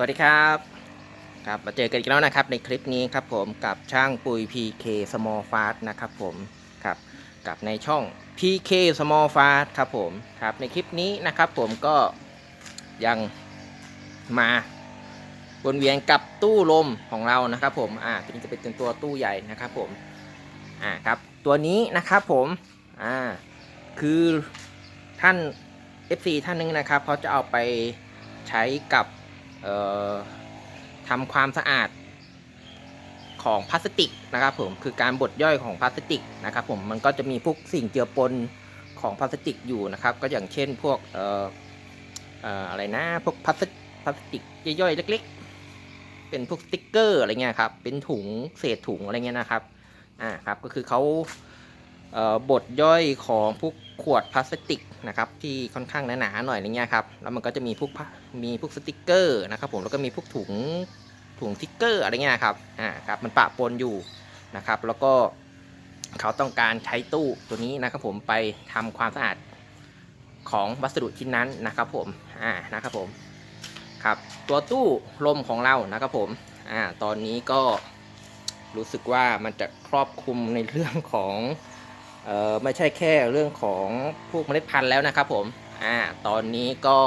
สวัสดีครับครับมาเจอกันอีกแล้วนะครับในคลิปนี้ครับผมกับช่างปุย PK Small Fast นะครับผมครับกับในช่อง PK Small Fast ครับผมครับในคลิปนี้นะครับผมก็ยังมาวนเวียนกับตู้ลมของเรานะครับผมอ่าตัวนี้จะเป็นตัวตู้ใหญ่นะครับผมอ่าครับตัวนี้นะครับผมอ่าคือท่าน FC ท่านหนึงนะครับเขาจะเอาไปใช้กับ ทำความสะอาดของพลาสติกนะครับผมคือการบดย่อยของพลาสติกนะครับผมมันก็จะมีพวกสิ่งเจือปนของพลาสติกอยู่นะครับ ก็อย่างเช่นพวกเอ่ออะไรนะพวกพลาสติกพลาสติกย่อยๆเล็ก ๆ เป็นพวกสติ๊กเกอร์อะไรเงี้ยครับเป็นถุงเศษถุงอะไรเงี้ยนะครับอ่าครับก็คือเขา บดย่อยของพวกขวดพลาสติกนะครับที่ค่อนข้างหนาๆหน่อยอะไรเงี้ยครับแล้วมันก็จะมีพวกมีพวกสติกเกอร์นะครับผมแล้วก็มีพวกถุงถุงสติ๊กเกอร์อะไรเงี้ยครับอ่าครับมันปะปนอยู่นะครับแล้วก็เขาต้องการใช้ตู้ตัวนี้นะครับผมไปทำความสะอาดของวัสดุชิ้นนั้นนะครับผมอ่านะครับผมครับตัวตู้ลมของเรานะครับผมอ่าตอนนี้ก็รู้สึกว่ามันจะครอบคลุมในเรื่องของ เออไม่ใช่แค่เรื่องของพวกเมล็ดพันธุ์แล้วนะครับผมอ่าตอนนี้ก็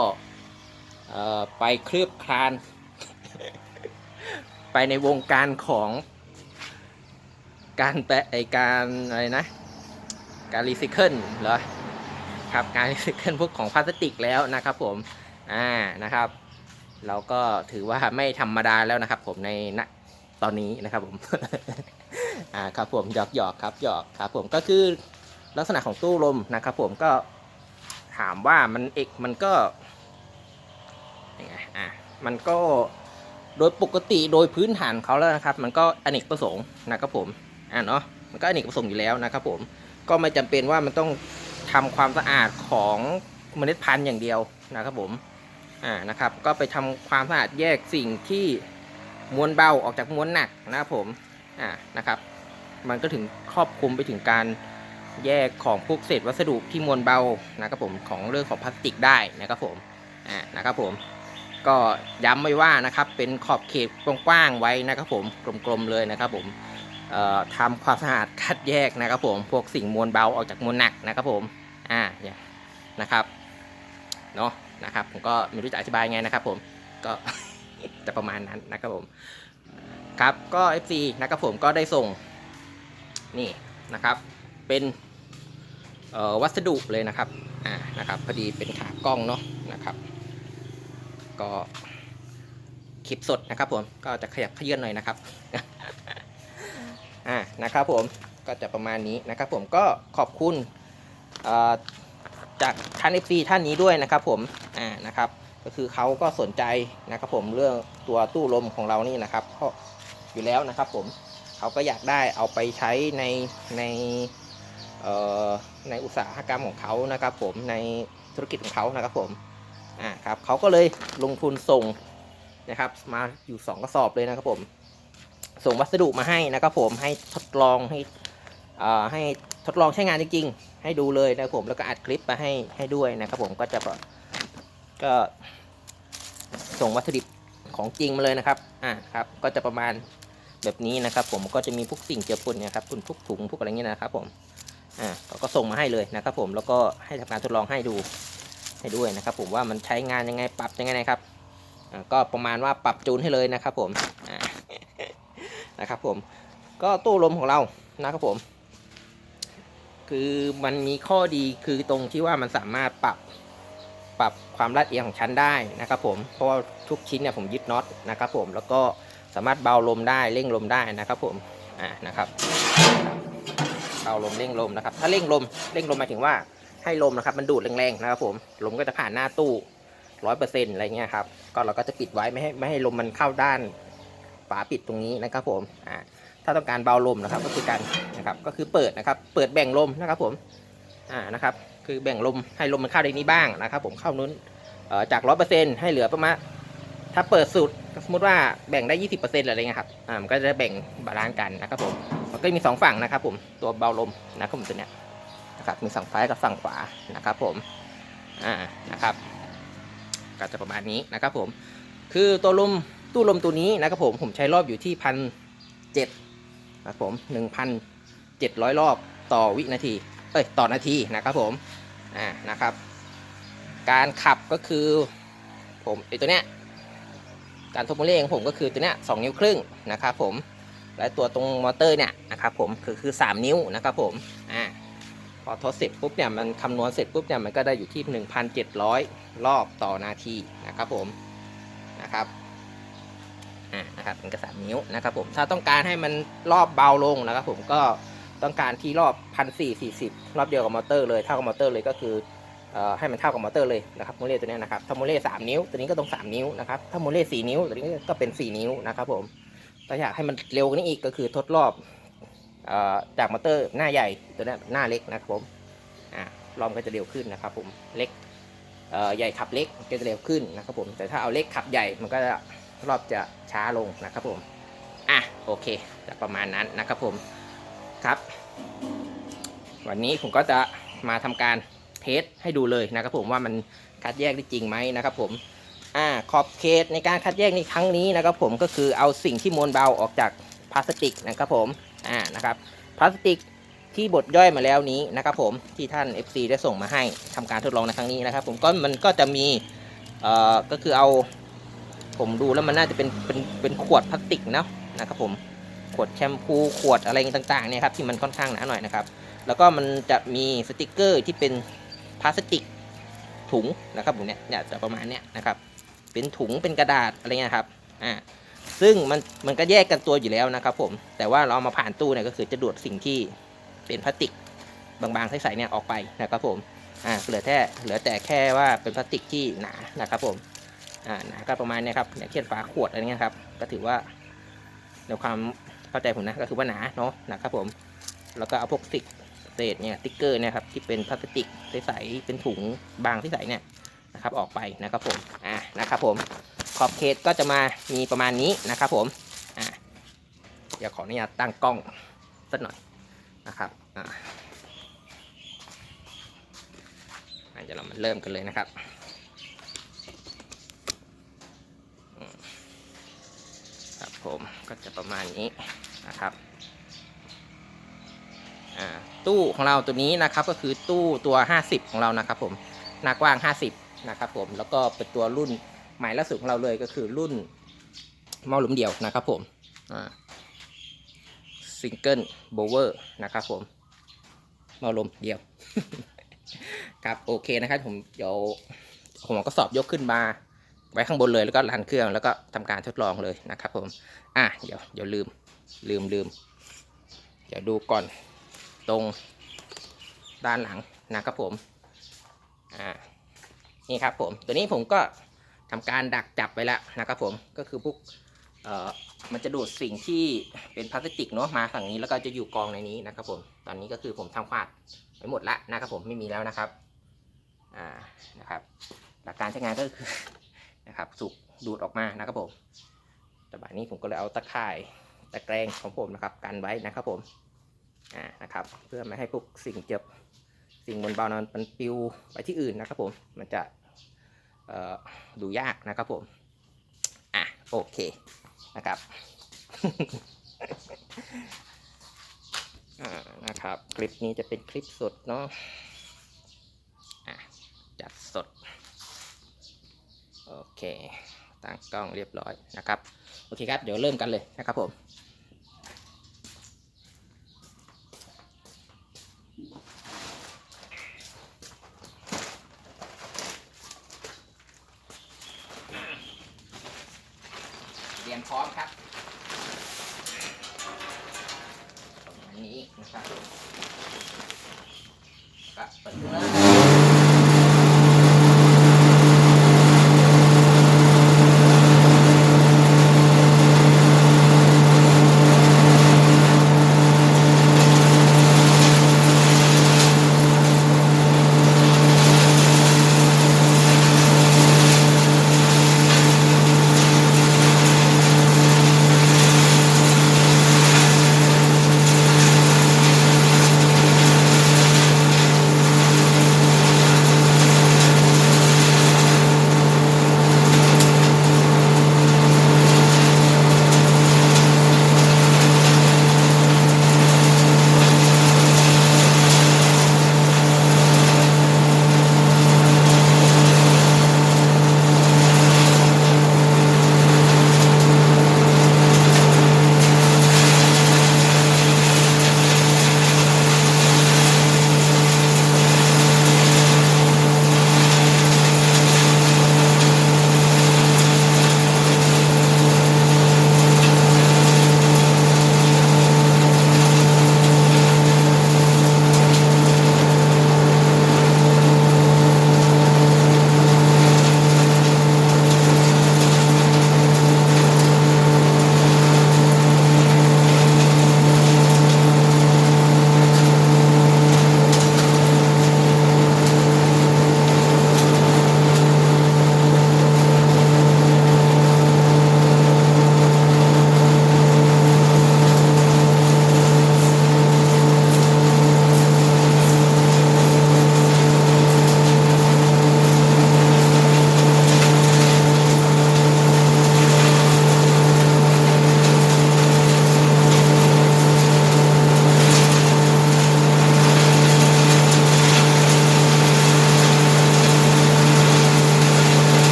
เออไปคลืบคลาน ไปในวงการของการแปะไอการอะไรนะ การรีไซเคิลเหรอครับการรีไซเคิลพวกของพลาสติกแล้วนะครับผมอ่านะครับ เราก็ถือว่าไม่ธรรมดาแล้วนะครับผมในณตอนนี้นะครับผม อ่าครับผมหยอกหยอกครับหยอกครับผมก็คือลักษณะของตู้ลมนะครับผมก็ถามว่ามันเอกมันก็ยังไงอะมันก็โดยปกติโดยพื้นฐานเขาแล้วนะครับ มันก็อเนกประสงค์นะครับผมอะเนาะมันก็อเนกประสงค์อยู่แล้วนะครับผมก็ไม่จำเป็นว่ามันต้องทำความสะอาดของเมล็ดพันธุ์อย่างเดียวนะครับผมอ่านะครับก็ไปทำความสะอาดแยกสิ่งที่มวลเบาออกจากมวลหนักนะครับผมอ่านะครับ มันก็ถึงครอบคลุมไปถึงการแยกของพวกเศษวัสดุที่มวลเบานะครับผมของเรื่องของพลาสติกได้นะครับผมอ่านะครับผมก็ย้ำไว้ว่านะครับเป็นขอบเขตกว้างๆไว้นะครับผมกลมๆเลยนะครับผมทำความสะอาดคัดแยกนะครับผมพวกสิ่งมวลเบาออกจากมวลหนักนะครับผมอ่าเนี่ยนะครับเนาะนะครับผมก็ไม่รู้จะอธิบายไงนะครับผมก็จะประมาณนั้นนะครับผมครับก็ FC นะครับผมก็ได้ส่ง นี่นะครับ เป็นวัสดุเลยนะครับอ่านะครับพอดีเป็นขากล้องเนาะนะครับ ก็คลิปสดนะครับผมก็จะขยับขยื่นหน่อยนะครับอ่านะครับผมก็จะประมาณนี้นะครับ ผมก็ขอบคุณจากท่าน FC ท่านนี้ด้วยนะครับ ผมอ่านะครับ ก็คือเขาก็สนใจนะครับ ผมเรื่องตัวตู้ลมของเรานี่นะครับเพราะอยู่แล้วนะครับ ผม เขาก็อยากได้เอาไปใช้ในในในอุตสาหกรรมของเขานะครับผมในธุรกิจของเขานะครับผมอ่าครับเขาก็เลยลงทุนส่งนะครับมาอยู่ 2 กระสอบเลยนะครับผม ส่งวัสดุมาให้นะครับผมให้ทดลองให้อ่าให้ทดลองใช้งานจริงๆ ให้ดูเลยนะครับผมแล้วก็อัดคลิปมาให้ให้ด้วยนะครับผมก็จะก็ส่งวัตถุของจริงมาเลยนะครับอ่าครับก็จะประมาณ แบบนี้นะครับ ผมก็จะมีพวกสิ่งเจือปนนี่ยครับพวกถุงพวกอะไรเงี้ยนะครับผมอ่าเขาก็ส่งมาให้เลยนะครับ ผมแล้วก็ให้ทำการทดลองให้ดูให้ด้วยนะครับ ผมว่ามันใช้งานยังไงปรับยังไงนะครับอ่าก็ประมาณว่าปรับจูนให้เลยนะครับ ผมอ่านะครับ ผมก็ตู้ลมของเรานะครับผม คือมันมีข้อดีคือตรงที่ว่ามันสามารถปรับปรับความลาดเอียงของชั้นได้นะครับ ผมเพราะว่าทุกชิ้นเนี่ยผมยึดน็อตนะครับ ผมแล้วก็ สามารถเบาลมได้เร่งลมได้นะครับผมอ่านะครับเบาลมเร่งลมนะครับ ถ้าเร่งลมเร่งลมหมายถึงว่าให้ลมนะครับ มันดูดแรงๆนะครับผมลมก็จะผ่านหน้าตู้ร้อยเปอร์เซ็นต์อะไรเงี้ยครับก็เราก็จะปิดไว้ไม่ให้ไม่ให้ลมมันเข้าด้านฝาปิดตรงนี้นะครับผมอ่าถ้าต้องการเบาลมนะครับก็คือการนะครับก็คือเปิดนะครับ เปิดแบ่งลมนะครับผมอ่านะครับ คือแบ่งลมให้ลมมันเข้าในนี้บ้างนะครับ ผมเข้านู้นเอ่อจากร้อยเปอร์เซ็นต์ให้เหลือประมาณ ถ้าเปิดสุดสมมติว่าแบ่งได้ยี่สิบเปอร์เซ็นต์อะไรเงี้ยครับอ่ามันก็จะแบ่งบาลานซ์กันนะครับผมมันก็มีสองฝั่งนะครับผมตัวเบาลมนะครับผมตัวเนี้ยนะครับมีฝั่งซ้ายกับฝั่งขวานะครับผมอ่านะครับก็จะประมาณนี้นะครับผมคือตัวลมตู้ลมตัวนี้นะครับผมผมใช้รอบอยู่ที่พันเจ็ดนะครับผมหนึ่งพันเจ็ดร้อยรอบต่อวินาทีเอ้ยต่อนาทีนะครับผมอ่านะครับ การขับก็คือผมไอตัวเนี้ย การทบโมเล่ของผมก็คือตัวเนี้ยสองนิ้วครึ่งนะครับผมและตัวตรงมอเตอร์เนี่ยนะครับผมคือคือสามนิ้วนะครับผมอ่าพอทดเสร็จปุ๊บเนี่ยมันคำนวณเสร็จปุ๊บเนี่ยมันก็ได้อยู่ที่ 1,700 รอบต่อนาทีนะครับผมนะครับอ่านะครับมันก็สามนิ้วนะครับผมถ้าต้องการให้มันรอบเบาลงนะครับผมก็ต้องการที่รอบพันสี่สี่สิบรอบเดียวกับมอเตอร์เลยเท่ากับมอเตอร์เลยก็คือ ให้มันเท่ากับมอเตอร์เลยนะครับโมเลตัวนี้นะครับถ้าโมเลสามนิ้วตัวนี้ก็ต้องสามนิ้วนะครับถ้าโมเลสี่นิ้วตัวนี้ก็เป็นสี่นิ้วนะครับผมถ้าอยากให้มันเร็วกว่านี้อีกก็คือทดรอบจากมอเตอร์หน้าใหญ่ตัวนี้หน้าเล็กนะครับผมอ่ารอบมันก็จะเร็วขึ้นนะครับผมเล็กใหญ่ขับเล็กก็จะเร็วขึ้นนะครับผมแต่ถ้าเอาเล็กขับใหญ่มันก็รอบจะช้าลงนะครับผมอะโอเคจะประมาณนั้นนะครับผมครับ วันนี้ผมก็จะมาทำการ เทสให้ดูเลยนะครับผมว่ามันคัดแยกได้จริงไหมนะครับผมอ่าขอบเขตในการคัดแยกในครั้งนี้นะครับผมก็คือเอาสิ่งที่มวลเบาออกจากพลาสติกนะครับผมอ่านะครับพลาสติกที่บดย่อยมาแล้วนี้นะครับผมที่ท่าน FC ได้ส่งมาให้ทำการทดลองในครั้งนี้นะครับ ผมก็มันก็จะมีเอ่อก็คือเอา ผมดูแล้วมันน่าจะเป็นเป็นเป็นขวดพลาสติกเนาะนะครับผมขวดแชมพูขวดอะไรต่างๆเนี่ยครับที่มันค่อนข้างหนาหน่อยนะครับ แล้วก็มันจะมีสติกเกอร์ที่เป็น พลาสติกถุงนะครับผมเนี่ยเนี่ยจะประมาณเนี้ยนะครับ เป็นถุงเป็นกระดาษอะไรเงี้ยครับอ่าซึ่งมันมันก็แยกกันตัวอยู่แล้วนะครับ ผมแต่ว่าเราเอามาผ่านตู้เนี่ยก็คือจะดูดสิ่งที่เป็นพลาสติกบางๆใสๆเนี่ยออกไปนะครับผมอ่าเหลือแค่เหลือแต่แค่ว่าเป็นพลาสติกที่หนานะครับผมอ่าหนาก็ประมาณเนี้ยครับอย่างเช่นฝาขวดอะไรเงี้ยครับ ก็ถือว่าในความเข้าใจผมนะก็คือว่าหนาเนาะนะครับผม แล้วก็เอาพวกสิกเศ ษเนี่ยสติ๊กเกอร์นะครับที่เป็นพลาสติกใสๆเป็นถุงบางที่ใสเนี่ยนะครับออกไปนะครับผมอ่านะครับผมขอบเขตก็จะมามีประมาณนี้นะครับผมอ่าเดี๋ยวขออนุญาตตั้งกล้องสักหน่อยนะครับอ่าอะเดี๋ยวเรามาเริ่มกันเลยนะครับครับผมก็จะประมาณนี้นะครับ ตู้ของเราตัวนี้นะครับก็คือตู้ตัว 50 ของเรานะครับผมหน้ากว้าง 50 นะครับผมแล้วก็เป็นตัวรุ่นใหม่ล่าสุดของเราเลยก็คือรุ่นหม้อหลุมเดียวนะครับผมซิงเกิลโบเวอร์นะครับผมหม้อลมเดียวครับโอเคนะครับผมเดี๋ยวผมก็สอบยกขึ้นมา ไว้ข้างบนเลยแล้วก็รันเครื่องแล้วก็ทำการทดลองเลยนะครับผม อะเดี๋ยวเดี๋ยวลืมลืมลืม เดี๋ยวดูก่อน ตรงด้านหลังนะครับผม อ่า นี่ครับผม ตัวนี้ผมก็ทำการดักจับไปแล้วนะครับผม ก็คือพวก เอ่อ มันจะดูดสิ่งที่เป็นพลาสติกเนาะมาฝั่งนี้แล้วก็จะอยู่กองในนี้นะครับผม ตอนนี้ก็คือผมทำควาดไปหมดละนะครับผม ไม่มีแล้วนะครับ อ่า นะครับ หลักการใช้งานก็คือ นะครับสูบดูดออกมานะครับผมแต่บัดนี้ผมก็เลยเอาตะข่ายตะแกรงของผมนะครับ กันไว้นะครับผม อ่านะครับ เพื่อไม่ให้พวกสิ่งเจ็บสิ่งบนเบานั้นมันปิวไปที่อื่นนะครับผมมันจะดูยากนะครับผมอะโอเคนะครับอ่านะครับ คลิปนี้จะเป็นคลิปสดเนาะอะจัดสด โอเคตั้งกล้องเรียบร้อยนะครับ โอเคครับ เดี๋ยวเริ่มกันเลยนะครับผม รียมพร้อมครับประมาณนี้นะครับก็เปิดเครื่อง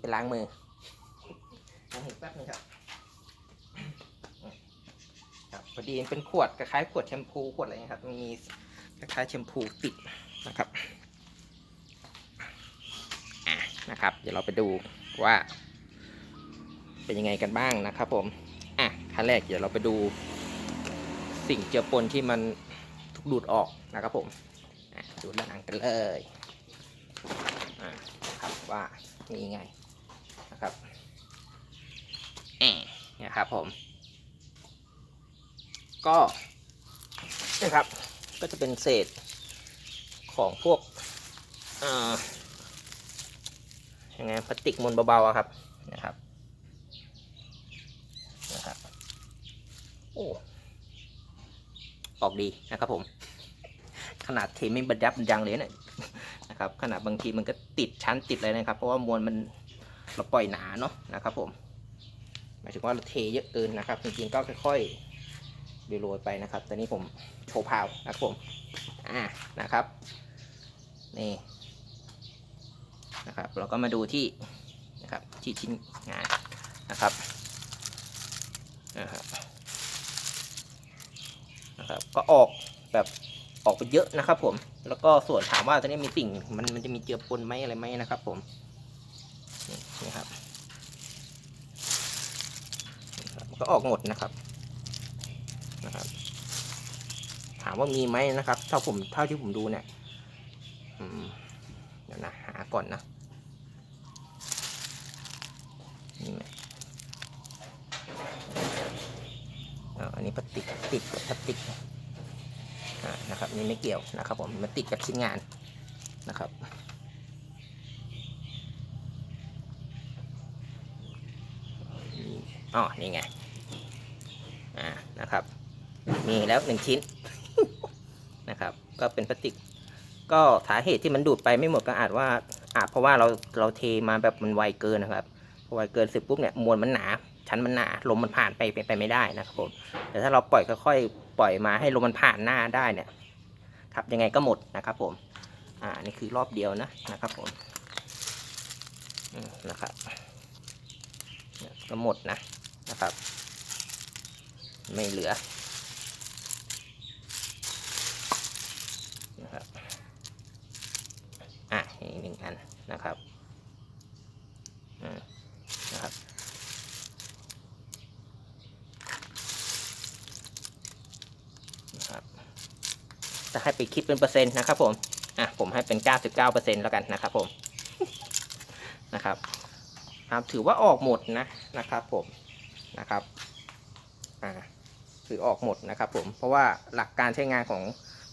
ไปล้างมือผมเห็นแป๊บนึงครับครับพอดีเป็นขวดคล้ายๆขวดแชมพูขวดอะไรเงี้ยครับ มีคล้ายๆแชมพูติดนะครับอะนะครับ เดี๋ยวเราไปดูว่า เป็นยังไงกันบ้างนะครับผมอะขั้นแรกเดี๋ยวเราไปดู สิ่งเจือปนที่มันถูกดูดออกนะครับผมอะดูด้านหลังกันเลยอะนะครับว่ามีไง นะครับแอะนะครับผม ก็นะครับ ก็จะเป็นเศษของพวกยังไงพลาสติกมวลเบาๆครับนะครับนะครับโอ้ออกดีนะครับผม ขนาดเทไม่บรรยับบรรยังเลยเนี่ยนะครับ ขนาดบางทีมันก็ติดชั้นติดเลยนะครับ เพราะว่ามวลมัน เราปล่อยหนาเนาะนะครับผม หมายถึงว่าเราเทเยอะเกินนะครับ จริงๆก็ค่อยๆโรยไปนะครับต่นี้ผมโชว์พาวนะครับผม อ่านะครับ นี่นะครับ เราก็มาดูที่นะครับที่ชิ้นงานนะครับนะครับนะครับก็ออกแบบออกไปเยอะนะครับผม แล้วก็ส่วนถามว่าตอนนี้มีสิ่งมันมันจะมีเจือปนไหมอะไรไหมนะครับผมนี่นี่ครับนี่ครับ ก็ออกหมดนะครับนะครับ ถามว่ามีไหมนะครับเท่าผมเท่าที่ผมดูเนี่ยอืมเดี๋ยวนะหาก่อนนะนี่ไหมอ่าอันนี้พลาสติกติดกับพลาสติกอ่านะครับนี่ไม่เกี่ยวนะครับผมมันติดกับชิ้นงานนะครับอ๋อนี่ไง นะครับ มีแล้วหนึ่งชิ้นนะครับ ก็เป็นพลาสติก ก็สาเหตุที่มันดูดไปไม่หมดก็อาจว่าอาจเพราะว่าเราเราเทมาแบบมันไวเกินนะครับพอไวเกินเสร็จปุ๊บเนี่ยมวลมันหนา ชั้นมันหนาลมมันผ่านไปไปไปไม่ได้นะครับผมแต่ถ้าเราปล่อยค่อยๆปล่อยมาให้ลมมันผ่านหน้าได้เนี่ยครับยังไงก็หมดนะครับ ผม อ่านี่คือรอบเดียวนะนะครับ ผมนะครับก็หมดนะนะครับ ไม่เหลือนะครับอะอีกหนึ่งอันนะครับอืมนะครับ นะครับ จะให้ไปคิดเป็นเปอร์เซ็นต์นะครับ ผม อะ ผมให้เป็น 99%แล้วกันนะครับ ผม นะครับครับถือว่าออกหมดนะนะครับผมนะครับ ถือออกหมดนะครับผมเพราะว่าหลักการใช้งานของ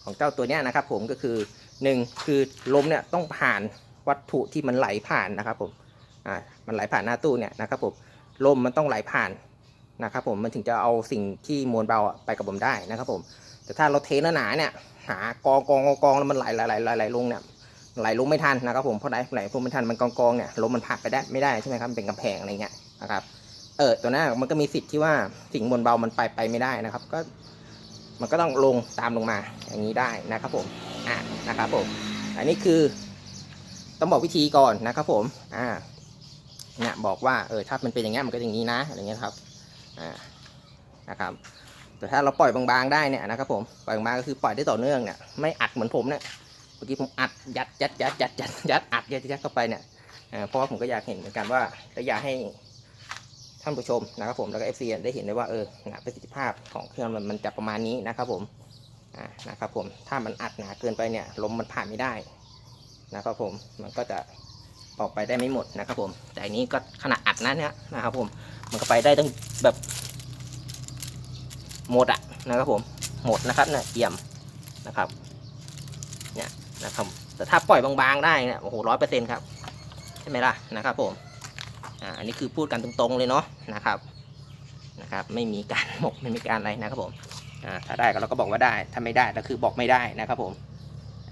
ของเจ้าตัวเนี้ยนะครับ ผมก็คือหนึ่งคือลมเนี่ยต้องผ่านวัตถุที่มันไหลผ่านนะครับผมอ่ามันไหลผ่านหน้าตู้เนี่ยนะครับผมลมมันต้องไหลผ่านนะครับผมมันถึงจะเอาสิ่งที่มวลเบาไปกับผมได้นะครับผมแต่ถ้าเราเทหนาเนี่ยหากองกองกองกองแล้วมันไหลไหลไหลไหลลงเนี่ยไหลลงไม่ทันนะครับผมเพราะไหลไหลลงไม่ทันมันกองกองเนี่ยลมมันผ่านไปได้ไม่ได้ใช่ไหมครับมันเป็นกำแพงอะไรเงี้ยนะครับ เออตัวนั้นมันก็มีสิทธิ์ที่ว่าสิ่งบนเบามันไปไปไม่ได้นะครับ ก็มันก็ต้องลงตามลงมาอย่างนี้ได้นะครับผมอ่านะครับผม อันนี้คือต้องบอกวิธีก่อนนะครับผมอ่าเนี่ยบอกว่าเออถ้ามันเป็นอย่างเงี้ยมันก็อย่างนี้นะอะไรเงี้ยครับอ่านะครับแต่ถ้าเราปล่อยบางๆได้เนี่ยนะครับผมปล่อยบางก็คือปล่อยได้ต่อเนื่องเนี่ยไม่อัดเหมือนผมเนี่ยเมื่อกี้ผมอัดยัดยัดยัดยัดยัดยัดอัดยัดยัดเข้าไปเนี่ยเพราะว่าผมก็อยากเห็นเหมือนกันว่าและอยากให้ ท่านผู้ชมนะครับผมแล้วก็เอฟซีได้เห็นได้ว่าเออหนาประสิทธิภาพของเครื่องมันมันจะประมาณนี้นะครับผมอ่านะครับผมถ้ามันอัดหนาเกินไปเนี่ยลมมันผ่านไม่ได้นะครับผมมันก็จะออกไปได้ไม่หมดนะครับผมแต่อันนี้ก็ขนาดอัดนะเนี่ยนะครับผมมันก็ไปได้ตั้งแบบหมดอะนะครับผมหมดนะครับเนี่ยเอี่ยมนะครับเนี่ยนะครับแต่ถ้าปล่อยบางๆได้เนี่ยโอ้โหร้อยเปอร์เซ็นต์ครับใช่ไหมล่ะนะครับผม อ่าอันนี้คือพูดกันตรงๆเลยเนาะนะครับนะครับ ไม่มีการหมกไม่มีการอะไรนะครับผมอ่าถ้าได้ก็เราก็บอกว่าได้ถ้าไม่ได้ก็คือบอกไม่ได้นะครับผม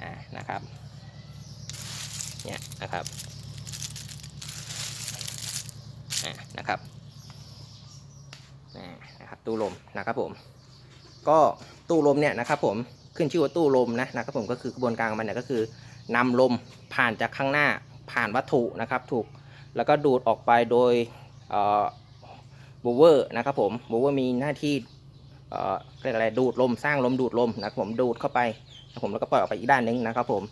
อ่านะครับเนี่ยนะครับอ่านะครับอ่านะครับตู้ลมนะครับผม ก็ตู้ลมเนี่ยนะครับผมขึ้นชื่อว่าตู้ลมนะนะครับผมก็คือกระบวนการของมันเนี่ยก็คือนำลมผ่านจากข้างหน้าผ่านวัตถุนะครับ ถูก แล้วก็ดูดออกไปโดยบูเวอร์นะครับผมบูเวอร์มีหน้าที่เอ่อเรียกอะไรดูดลมสร้างลมดูดลมนะครับผมดูดเข้าไปนะผมแล้วก็ปล่อยออกไปอีกด้านหนึงนะครับผม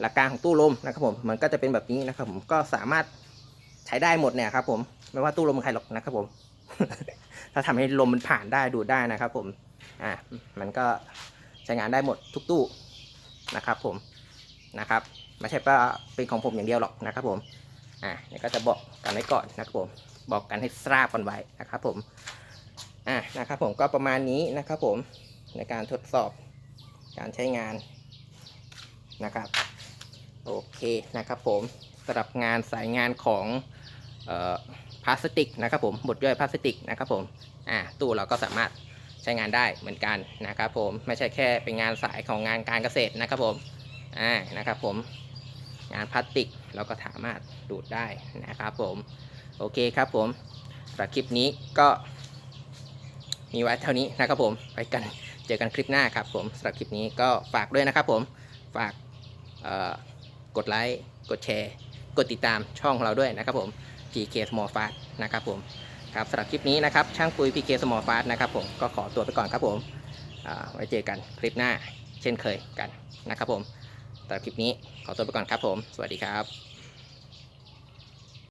หลักการของตู้ลมนะครับผมมันก็จะเป็นแบบนี้นะครับผมก็สามารถใช้ได้หมดเนี่ยครับผมไม่ว่าตู้ลมใครหรอกนะครับผม ถ้าทำให้ลมมันผ่านได้ดูดได้นะครับผมอ่ามันก็ใช้งานได้หมดทุกตู้นะครับผมนะครับไม่ใช่ว่าเป็นของผมอย่างเดียวหรอกนะครับผม อ่าเนี่ยก็จะบอกกันไว้ก่อนนะครับผมบอกกันให้ทราบกันไว้นะครับผมอ่านะครับผมก็ประมาณนี้นะครับผมในการทดสอบการใช้งานนะครับโอเคนะครับผมสำหรับงานสายงานของออพลาสติกนะครับผมบดย่อยพลาสติกนะครับผมอ่าตู้เราก็สามารถใช้งานได้เหมือนกันนะครับผมไม่ใช่แค่เป็นงานสายของงานการเกษตรนะครับผมอ่านะครับผม งานพลาสติกเราก็สามารถดูดได้นะครับผม โอเคครับผมสำหรับคลิปนี้ก็มีไว้เท่านี้นะครับผมไปกันเจอกันคลิปหน้าครับผมสำหรับคลิปนี้ก็ฝากด้วยนะครับผมฝากกดไลค์กดแชร์ กดติดตามช่องเราด้วยนะครับผม PK Small Fast นะครับผมครับสำหรับคลิปนี้นะครับช่างปุย PK Small Fast นะครับผมก็ขอตัวไปก่อนครับผมไว้เจอกันคลิปหน้าเช่นเคยกันนะครับผม สำหรับคลิปนี้ขอตัวไปก่อนครับผม สวัสดีครับ